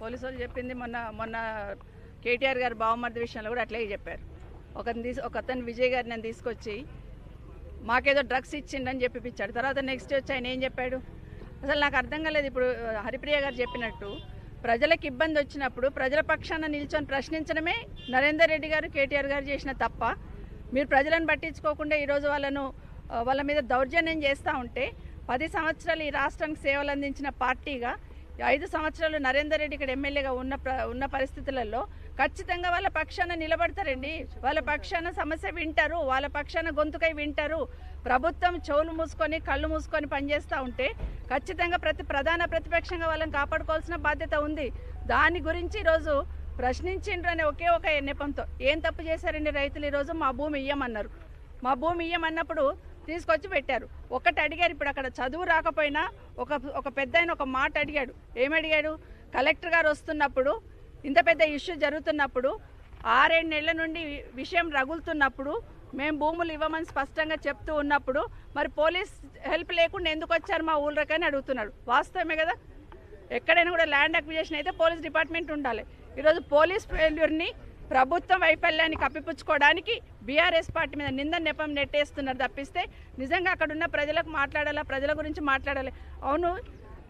Police వాళ్ళు చెప్పింది మొన్న మొన్న కేటీఆర్ గారు బావమర్ది విషయంలో కూడా అట్లాగే చెప్పారు. ఒక తీసి ఒక అతను విజయ్ గారిని నేను తీసుకొచ్చి మాకేదో డ్రగ్స్ ఇచ్చిండని చెప్పిపించాడు తర్వాత నెక్స్ట్ వచ్చి ఆయన ఏం చెప్పాడు? అసలు నాకు అర్థం కాలేదు ఇప్పుడు హరిప్రియ గారు చెప్పినట్టు ప్రజలకు ఇబ్బంది వచ్చినప్పుడు ప్రజల పక్షాన నిల్చొని ప్రశ్నించడమే నరేందర్ రెడ్డి గారు కేటీఆర్ గారు చేసిన తప్ప. మీరు ప్రజలను పట్టించుకోకుండా ఈరోజు వాళ్ళను వాళ్ళ మీద దౌర్జన్యం చేస్తూ ఉంటే పది సంవత్సరాలు ఈ రాష్ట్రానికి సేవలు అందించిన పార్టీగా ఐదు సంవత్సరాలు నరేందర్ రెడ్డి ఇక్కడ ఎమ్మెల్యేగా ఉన్న ఉన్న పరిస్థితులలో ఖచ్చితంగా వాళ్ళ పక్షాన నిలబడతారండి. వాళ్ళ పక్షాన సమస్య వింటారు వాళ్ళ పక్షాన గొంతుకై వింటారు. ప్రభుత్వం చెవులు మూసుకొని కళ్ళు మూసుకొని పనిచేస్తూ ఉంటే ఖచ్చితంగా ప్రతి ప్రధాన ప్రతిపక్షంగా వాళ్ళని కాపాడుకోవాల్సిన బాధ్యత ఉంది. దాని గురించి ఈరోజు ప్రశ్నించిండ్రు అనే ఒకే ఒక నెపంతో. ఏం తప్పు చేశారండి రైతులు ఈరోజు? మా భూమి ఇయ్యమన్నారు. మా భూమి ఇయ్యమన్నప్పుడు తీసుకొచ్చి పెట్టారు. ఒకటి అడిగారు ఇప్పుడు అక్కడ చదువు రాకపోయినా ఒక ఒక పెద్ద ఆయన ఒక మాట అడిగాడు. ఏమడిగాడు? కలెక్టర్ గారు వస్తున్నప్పుడు ఇంత పెద్ద ఇష్యూ జరుగుతున్నప్పుడు ఆరేడు నెలల నుండి విషయం రగులుతున్నప్పుడు మేము భూములు ఇవ్వమని స్పష్టంగా చెప్తూ ఉన్నప్పుడు మరి పోలీస్ హెల్ప్ లేకుండా ఎందుకు వచ్చారు మా ఊళ్ళకని అడుగుతున్నాడు వాస్తవమే కదా? ఎక్కడైనా కూడా ల్యాండ్ అక్విజేషన్ అయితే పోలీస్ డిపార్ట్మెంట్ ఉండాలి. ఈరోజు పోలీస్ ఫెయిల్యూర్ని ప్రభుత్వం వైఫల్యాన్ని కప్పిపుచ్చుకోవడానికి బీఆర్ఎస్ పార్టీ మీద నింద నెపం నెట్టేస్తున్నారు తప్పిస్తే నిజంగా అక్కడ ఉన్న ప్రజలకు మాట్లాడాలా? ప్రజల గురించి మాట్లాడాలి? అవును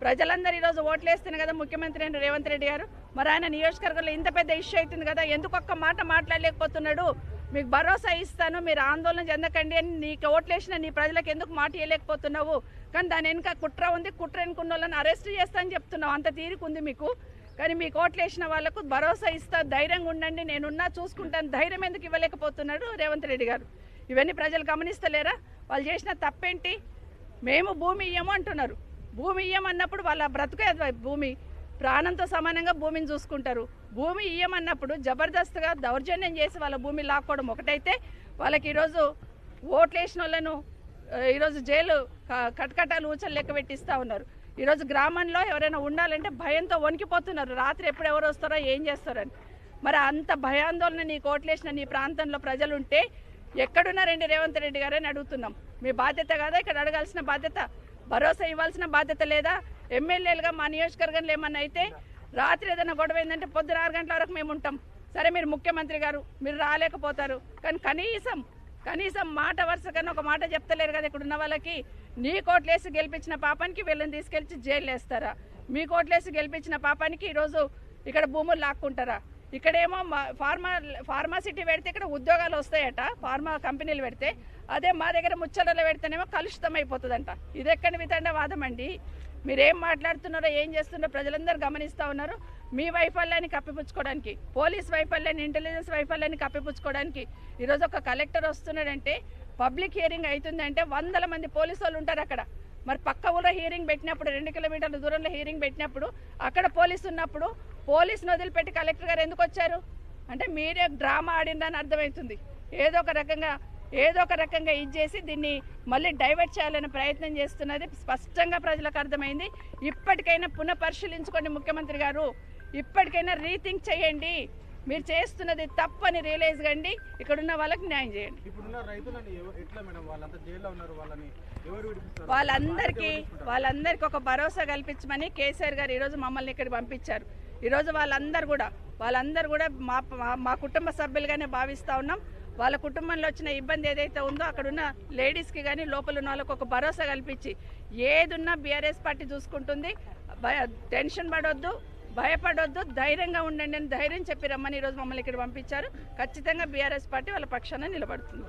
ప్రజలందరూ ఈరోజు ఓట్లేస్తున్నారు కదా ముఖ్యమంత్రి అయిన రేవంత్ రెడ్డి గారు. మరి ఆయన నియోజకవర్గంలో ఇంత పెద్ద ఇష్యూ అవుతుంది కదా ఎందుకు ఒక్క మాట మాట్లాడలేకపోతున్నాడు? మీకు భరోసా ఇస్తాను మీరు ఆందోళన చెందకండి అని నీకు ఓట్లేసిన నీ ప్రజలకు ఎందుకు మాట ఇవ్వలేకపోతున్నావు కానీ దాని వెనుక కుట్ర ఉంది కుట్ర వెనుకున్న వాళ్ళని అరెస్ట్ చేస్తా అని చెప్తున్నావు. అంత తీరిక ఉంది మీకు? కానీ మీకు ఓట్లేసిన వాళ్ళకు భరోసా ఇస్తా ధైర్యంగా ఉండండి నేనున్నా చూసుకుంటాను ధైర్యం ఎందుకు ఇవ్వలేకపోతున్నాడు రేవంత్ రెడ్డి గారు. ఇవన్నీ ప్రజలు గమనిస్తలేరా? వాళ్ళు చేసిన తప్పేంటి? మేము భూమి ఇయ్యము అంటున్నారు. భూమి ఇయ్యమన్నప్పుడు వాళ్ళ బ్రతుకే భూమి. ప్రాణంతో సమానంగా భూమిని చూసుకుంటారు. భూమి ఇయ్యమన్నప్పుడు జబర్దస్త్గా దౌర్జన్యం చేసి వాళ్ళ భూమి లాక్కోవడం ఒకటైతే వాళ్ళకి ఈరోజు ఓట్లు వేసిన వాళ్ళను ఈరోజు జైలు కటకటాలు ఊచలు లెక్క పెట్టిస్తూ ఉన్నారు. ఈరోజు గ్రామంలో ఎవరైనా ఉండాలంటే భయంతో వణికిపోతున్నారు. రాత్రి ఎప్పుడు ఎవరు వస్తారో ఏం చేస్తారని మరి అంత భయాందోళన నీ కోట్లేసిన నీ ప్రాంతంలో ప్రజలు ఉంటే ఎక్కడున్నారండి రేవంత్ రెడ్డి గారు అని అడుగుతున్నాం. మీ బాధ్యత కదా? ఇక్కడ అడగాల్సిన బాధ్యత? భరోసా ఇవ్వాల్సిన బాధ్యత లేదా? ఎమ్మెల్యేలుగా మా నియోజకవర్గంలో ఏమన్నా అయితే రాత్రి ఏదైనా గొడవ ఏంటంటే పొద్దున ఆరు గంటల వరకు మేము ఉంటాం. సరే మీరు ముఖ్యమంత్రి గారు మీరు రాలేకపోతారు. కానీ కనీసం కనీసం మాట వరుసగా ఒక మాట చెప్తలేరు కదా ఇక్కడ ఉన్న వాళ్ళకి. నీ కోట్లేసి గెలిపించిన పాపానికి వీళ్ళని తీసుకెళ్ళి జైలు వేస్తారా మీ కోట్లేసి గెలిపించిన పాపానికి ఈరోజు ఇక్కడ భూములు లాక్కుంటారా? ఇక్కడేమో మా- ఫార్మా ఫార్మాసిటీ పెడితే ఇక్కడ ఉద్యోగాలు వస్తాయట ఫార్మా కంపెనీలు పెడితే. అదే మా దగ్గర ముచ్చటలో పెడితేనేమో కలుషితం అయిపోతుందంట ఇది ఎక్కడి వితండ వాదం అండి? మీరేం మాట్లాడుతున్నారో ఏం చేస్తున్నారో ప్రజలందరూ గమనిస్తూ ఉన్నారు. మీ వైఫల్యాన్ని కప్పిపుచ్చుకోవడానికి పోలీస్ వైఫల్యాన్ని ఇంటెలిజెన్స్ వైఫల్యాన్ని కప్పిపుచ్చుకోవడానికి ఈరోజు ఒక కలెక్టర్ వస్తున్నాడంటే పబ్లిక్ హియరింగ్ అవుతుందంటే వందల మంది పోలీసు వాళ్ళు ఉంటారు అక్కడ. మరి పక్క ఊళ్ళో హీరింగ్ పెట్టినప్పుడు రెండు కిలోమీటర్ల దూరంలో హీరింగ్ పెట్టినప్పుడు అక్కడ పోలీసు ఉన్నప్పుడు పోలీసును వదిలిపెట్టి కలెక్టర్ గారు ఎందుకు వచ్చారు? అంటే మీరే డ్రామా ఆడిందని అర్థమవుతుంది. ఏదో ఒక రకంగా ఏదో ఒక రకంగా ఇది చేసి దీన్ని మళ్ళీ డైవర్ట్ చేయాలని ప్రయత్నం చేస్తున్నది. స్పష్టంగా ప్రజలకు అర్థమైంది. ఇప్పటికైనా పునఃపరిశీలించుకోండి ముఖ్యమంత్రి గారు. ఇప్పటికైనా రీథింక్ చేయండి. మీరు చేస్తున్నది తప్పని రియలైజ్ కండి. ఇక్కడున్న వాళ్ళకి న్యాయం చేయండి. వాళ్ళందరికీ వాళ్ళందరికీ ఒక భరోసా కల్పించమని కేసీఆర్ గారు ఈరోజు మమ్మల్ని ఇక్కడ పంపించారు. ఈరోజు వాళ్ళందరూ కూడా వాళ్ళందరూ కూడా మా- మా కుటుంబ సభ్యులుగానే భావిస్తూ ఉన్నాం. వాళ్ళ కుటుంబంలో వచ్చిన ఇబ్బంది ఏదైతే ఉందో అక్కడున్న లేడీస్కి కానీ లోపల ఉన్న వాళ్ళకు ఒక భరోసా కల్పించి ఏదున్నా బీఆర్ఎస్ పార్టీ చూసుకుంటుంది. భయ టెన్షన్ పడొద్దు భయపడొద్దు ధైర్యంగా ఉండండి అని ధైర్యం చెప్పి రమ్మని ఈరోజు మమ్మల్ని ఇక్కడ పంపించారు. ఖచ్చితంగా బీఆర్ఎస్ పార్టీ వాళ్ళ పక్షాన నిలబడుతుంది.